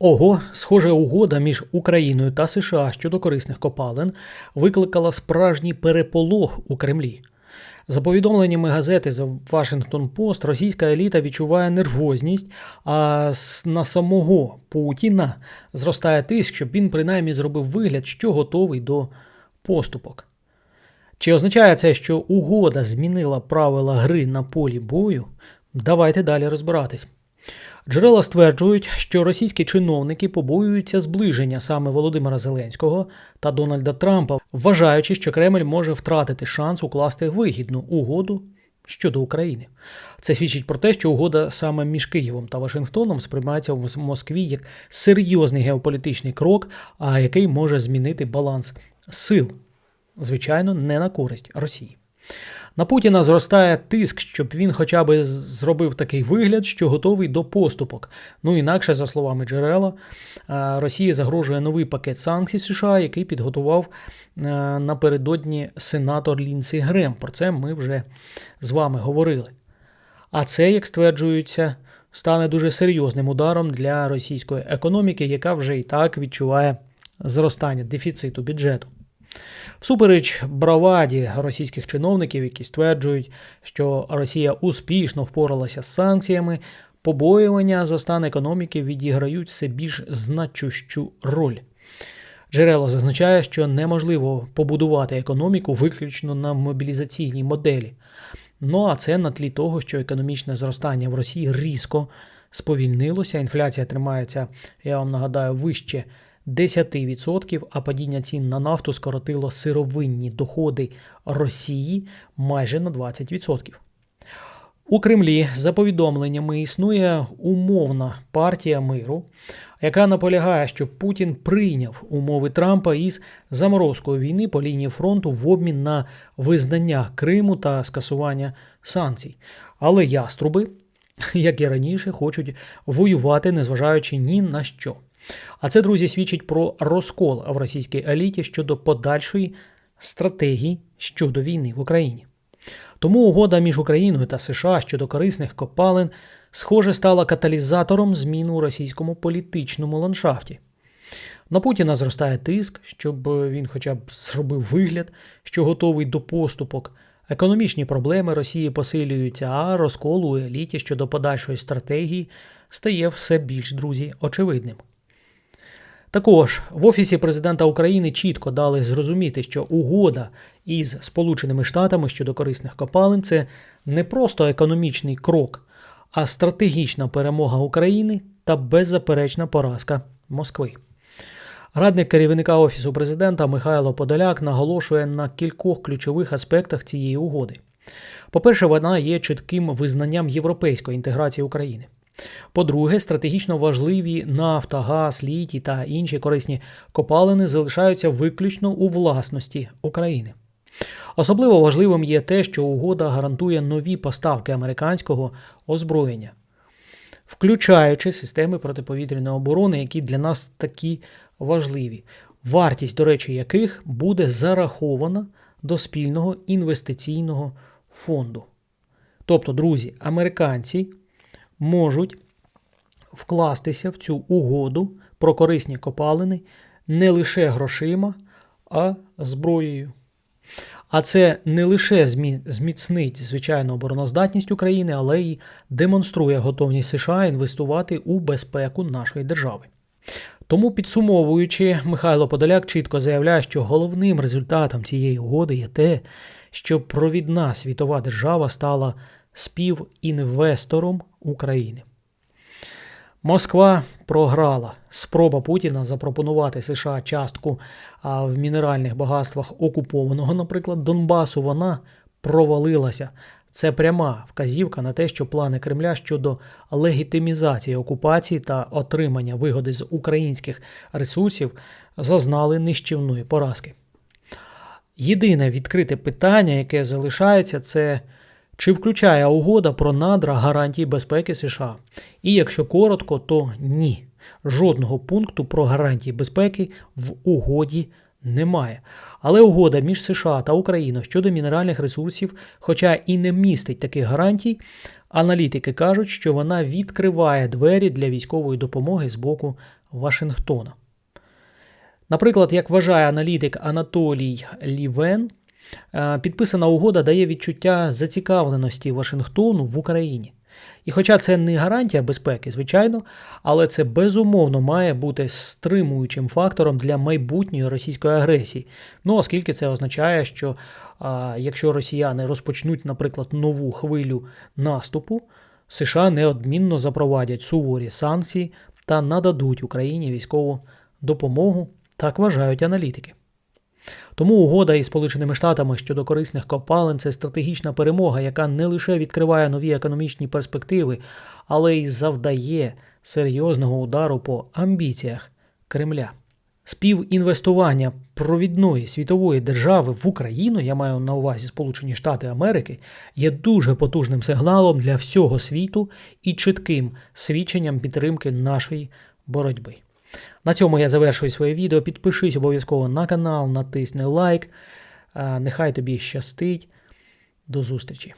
Ого, схоже, угода між Україною та США щодо корисних копалин викликала справжній переполох у Кремлі. За повідомленнями газети The Washington Post, російська еліта відчуває нервозність, а на самого Путіна зростає тиск, щоб він принаймні зробив вигляд, що готовий до поступок. Чи означає це, що угода змінила правила гри на полі бою? Давайте далі розбиратись. Джерела стверджують, що російські чиновники побоюються зближення саме Володимира Зеленського та Дональда Трампа, вважаючи, що Кремль може втратити шанс укласти вигідну угоду щодо України. Це свідчить про те, що угода саме між Києвом та Вашингтоном сприймається в Москві як серйозний геополітичний крок, а який може змінити баланс сил, звичайно, не на користь Росії. На Путіна зростає тиск, щоб він хоча б зробив такий вигляд, що готовий до поступок. Ну інакше, за словами джерела, е, Росії загрожує новий пакет санкцій США, який підготував е, напередодні сенатор Лінсі Грем. Про це ми вже з вами говорили. А це, як стверджується, стане дуже серйозним ударом для російської економіки, яка вже і так відчуває зростання дефіциту бюджету. Всупереч браваді російських чиновників, які стверджують, що Росія успішно впоралася з санкціями, побоювання за стан економіки відіграють все більш значущу роль. Джерело зазначає, що неможливо побудувати економіку виключно на мобілізаційній моделі. Ну а це на тлі того, що економічне зростання в Росії різко сповільнилося. Інфляція тримається, я вам нагадаю, вище 10%, а падіння цін на нафту скоротило сировинні доходи Росії майже на 20%. У Кремлі, за повідомленнями, існує умовна партія миру, яка наполягає, що Путін прийняв умови Трампа із заморозкою війни по лінії фронту в обмін на визнання Криму та скасування санкцій. Але яструби, як і раніше, хочуть воювати, незважаючи ні на що. А це, друзі, свідчить про розкол в російській еліті щодо подальшої стратегії щодо війни в Україні. Тому угода між Україною та США щодо корисних копалин, схоже, стала каталізатором змін у російському політичному ландшафті. На Путіна зростає тиск, щоб він хоча б зробив вигляд, що готовий до поступок. Економічні проблеми Росії посилюються, а розкол у еліті щодо подальшої стратегії стає все більш, друзі, очевидним. Також в Офісі президента України чітко дали зрозуміти, що угода із Сполученими Штатами щодо корисних копалин це не просто економічний крок, а стратегічна перемога України та беззаперечна поразка Москви. Радник керівника Офісу президента Михайло Подоляк наголошує на кількох ключових аспектах цієї угоди. По-перше, вона є чітким визнанням європейської інтеграції України. По-друге, стратегічно важливі нафта, газ, літій та інші корисні копалини залишаються виключно у власності України. Особливо важливим є те, що угода гарантує нові поставки американського озброєння, включаючи системи протиповітряної оборони, які для нас такі важливі, вартість, до речі, яких буде зарахована до спільного інвестиційного фонду. Тобто, друзі, американці можуть вкластися в цю угоду про корисні копалини не лише грошима, а зброєю. А це не лише зміцнить звичайну обороноздатність України, але й демонструє готовність США інвестувати у безпеку нашої держави. Тому, підсумовуючи, Михайло Подоляк чітко заявляє, що головним результатом цієї угоди є те, що провідна світова держава стала співінвестором України. Москва програла. Спроба Путіна запропонувати США частку в мінеральних багатствах окупованого, наприклад, Донбасу, вона провалилася. Це пряма вказівка на те, що плани Кремля щодо легітимізації окупації та отримання вигоди з українських ресурсів зазнали нищівної поразки. Єдине відкрите питання, яке залишається, це чи включає угода про надра гарантії безпеки США? І якщо коротко, то ні. Жодного пункту про гарантії безпеки в угоді немає. Але угода між США та Україною щодо мінеральних ресурсів, хоча і не містить таких гарантій, аналітики кажуть, що вона відкриває двері для військової допомоги з боку Вашингтона. Наприклад, як вважає аналітик Анатолій Лівен, підписана угода дає відчуття зацікавленості Вашингтону в Україні. І хоча це не гарантія безпеки, звичайно, але це безумовно має бути стримуючим фактором для майбутньої російської агресії. Ну, оскільки це означає, що а, якщо росіяни розпочнуть, наприклад, нову хвилю наступу, США неодмінно запровадять суворі санкції та нададуть Україні військову допомогу, так вважають аналітики. Тому угода із Сполученими Штатами щодо корисних копалин це стратегічна перемога, яка не лише відкриває нові економічні перспективи, але й завдає серйозного удару по амбіціях Кремля. Співінвестування провідної світової держави в Україну, я маю на увазі Сполучені Штати Америки, є дуже потужним сигналом для всього світу і чітким свідченням підтримки нашої боротьби. На цьому я завершую своє відео. Підпишись обов'язково на канал, натисни лайк. Нехай тобі щастить. До зустрічі!